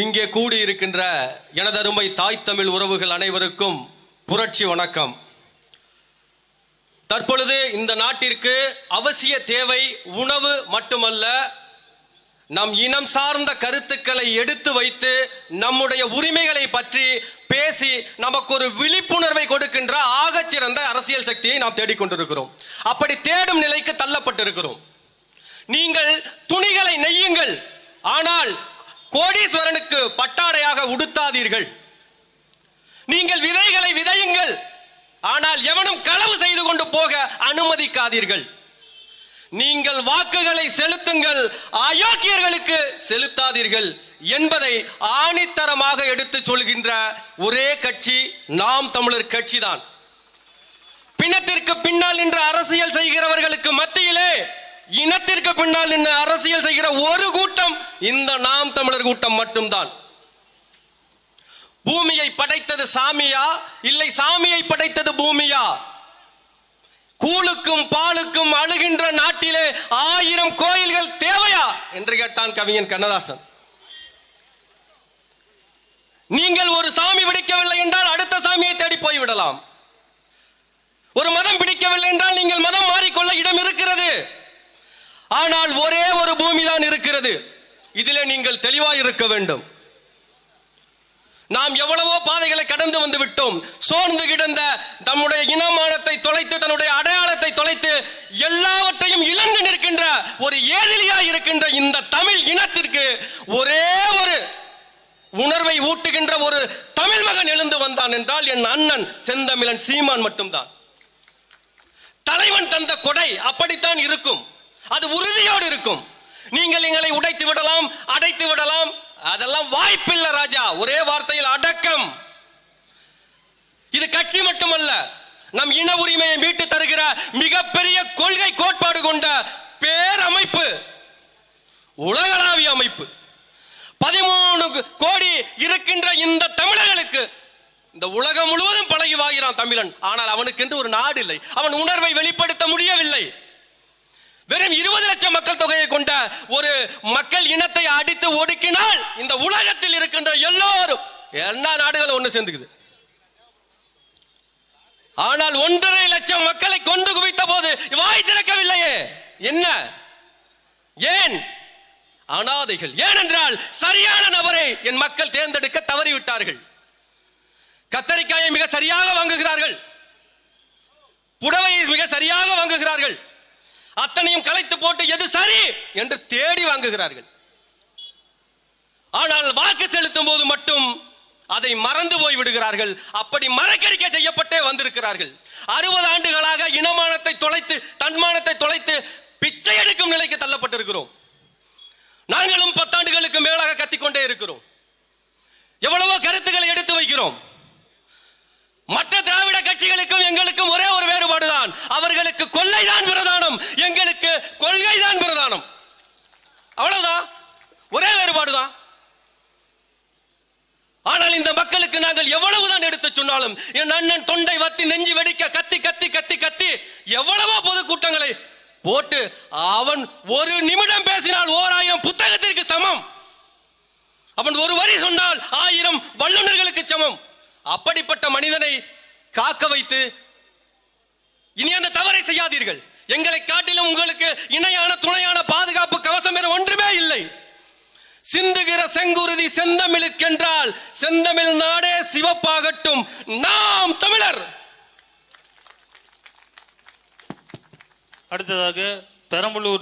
இங்கே கூடியிருக்கின்ற எனதருமை தாய் தமிழ் உறவுகள் அனைவருக்கும் புரட்சி வணக்கம். தற்பொழுது இந்த நாட்டிற்கு அவசிய தேவை உணவு மட்டுமல்ல நம் இனம் சார்ந்த கருத்துக்களை எடுத்து வைத்து நம்முடைய உரிமைகளை பற்றி பேசி நமக்கு ஒரு விழிப்புணர்வை கொடுக்கின்ற ஆகச்சிறந்த அரசியல் சக்தியை நாம் தேடிக்கொண்டிருக்கிறோம். அப்படி தேடும் நிலைக்கு தள்ளப்பட்டிருக்கிறோம். நீங்கள் துணிகளை நெய்யுங்கள். ஆனால் கோடீஸ்வரனுக்கு பட்டாடையாக உடுத்தாதீர்கள். நீங்கள் விதைகளை விதையுங்கள். ஆனால் எவனும் களவு செய்து கொண்டு போக அனுமதிக்காதீர்கள். நீங்கள் வாக்குகளை செலுத்துங்கள். அயோக்கியர்களுக்கு செலுத்தாதீர்கள் என்பதை ஆணித்தரமாக எடுத்து சொல்கின்ற ஒரே கட்சி நாம் தமிழர் கட்சிதான். பிணத்திற்கு பின்னால் நின்று அரசியல் செய்கிறவர் இனத்திற்கு பின்னால் நின்று அரசியல் செய்கிற ஒரு கூட்டம் இந்த நாம் தமிழர் கூட்டம் மட்டும்தான். பூமியை படைத்தது சாமியா? இல்லை சாமியை படைத்தது பூமியா? கூழுக்கும் பாலுக்கும் அழுகின்ற நாட்டிலே ஆயிரம் கோயில்கள் தேவையா? என்று கேட்டான் கவிஞன் கண்ணதாசன். நீங்கள் ஒரு சாமி பிடிக்கவில்லை என்றால் அடுத்த சாமியை தேடி போய்விடலாம். ஒரு மதம் பிடிக்கவில்லை என்றால் நீங்கள் மதம் ஆனால் ஒரே ஒரு பூமி தான் இருக்கிறது. இதிலே நீங்கள் தெளிவாய் இருக்க வேண்டும். நாம் எவ்வளவோ பாதைகளை கடந்து வந்து விட்டோம். சோர்ந்து கிடந்த தம்முடைய இனமானத்தை தொலைத்து தன்னுடைய அடையாளத்தை தொலைத்து எல்லாவற்றையும் இழந்து நிற்கின்ற ஒரு ஏதிலியா இருக்கின்ற இந்த தமிழ் இனத்திற்கு ஒரே ஒரு உணர்வை ஊட்டுகின்ற ஒரு தமிழ் மகன் எழுந்து வந்தான் என்றால் என் அண்ணன் செந்தமிழன் சீமான் மட்டும்தான். தலைவன் தந்த கொடை அப்படித்தான் இருக்கும். அது உறுதியோடு இருக்கும். நீங்கள் எங்களை உடைத்து விடலாம் அடைத்து விடலாம். அதெல்லாம் வாய்ப்பில்லை ராஜா. ஒரே வார்த்தையில் அடக்கம். இது கட்சி மட்டுமல்ல. நம் இன உரிமையை மீட்டு தருகிற மிகப்பெரிய கொள்கை கோட்பாடு கொண்ட பேரமைப்பு. உலகளாவிய அமைப்பு. பதிமூணு கோடி இருக்கின்ற இந்த தமிழர்களுக்கு இந்த உலகம் முழுவதும் பழகி வாகிறான் தமிழன். ஆனால் அவனுக்கென்று ஒரு நாடு இல்லை. அவன் உணர்வை வெளிப்படுத்த முடியவில்லை. வெறும் இருபது லட்சம் மக்கள் தொகையை கொண்ட ஒரு மக்கள் இனத்தை அடித்து ஒடுக்கினால் இந்த உலகத்தில் இருக்கின்ற எல்லோரும் எல்லா நாடுகளும் ஒண்ணு சேர்ந்துக்குது. ஆனால் ஒன்றரை லட்சம் மக்களை கொண்டு குவித்த போது வாய் திறக்கவில்லையே. என்ன? ஏன்? அனாதைகள். ஏனென்றால் சரியான நபரை என் மக்கள் தேர்ந்தெடுக்க தவறிவிட்டார்கள். கத்தரிக்காயை மிக சரியாக வாங்குகிறார்கள். புடவையை மிக சரியாக வாங்குகிறார்கள். அத்தனையும் கலைத்து போட்டு எது சரி என்று தேடி வாங்குகிறார்கள். ஆனால் வாக்கு செலுத்தும் போது மட்டும் அதை மறந்து போய் விடுகிறார்கள். அப்படி மறக்கடிக்க செய்யப்பட்டே வந்திருக்கிறார்கள். அறுபது ஆண்டுகளாக இனமானத்தை தொலைத்து தன்மானத்தை தொலைத்து பிச்சை எடுக்கும் நிலைக்கு தள்ளப்பட்டிருக்கிறோம். நாங்களும் பத்தாண்டுகளுக்கு மேலாக கத்திக்கொண்டே இருக்கிறோம். எவ்வளவோ கருத்துக்களை எடுத்து வைக்கிறோம். மற்ற திராவிட கட்சிகளுக்கும் எங்களுக்கும் ஒரே ஒரு வேறுபாடுதான். அவர்களுக்கு கொள்ளைதான் பிரதானம் எங்களுக்கு கொள்கைதான் பிரதானம். அவ்வளவுதான். ஒரே வேறுபாடுதான். ஆனால் இந்த மக்களுக்கு நாங்கள் எவ்வளவுதான் எடுத்து சொன்னாலும் என் அண்ணன் தொண்டை வத்தி நெஞ்சு வெடிக்க கத்தி கத்தி கத்தி கத்தி எவ்வளவோ பொதுக்கூட்டங்களை போட்டு அவன் ஒரு நிமிடம் பேசினால் ஓராயிரம் புத்தகத்திற்கு சமம். அவன் ஒரு வரி சொன்னால் ஆயிரம் வல்லுநர்களுக்கு சமம். அப்படிப்பட்ட மனிதனை காக்க வைத்து இனி அந்த தவறை செய்யாதீர்கள். எங்களை காட்டிலும் உங்களுக்கு இணையான துணையான பாதுகாப்பு கவசம் என ஒன்றுமே இல்லை. சிந்துகிற செங்குருதி செந்தமிழுக்கென்றால் செந்தமிழ் நாடே சிவப்பாகட்டும். நாம் தமிழர்! அடுத்ததாக பெரம்பலூர்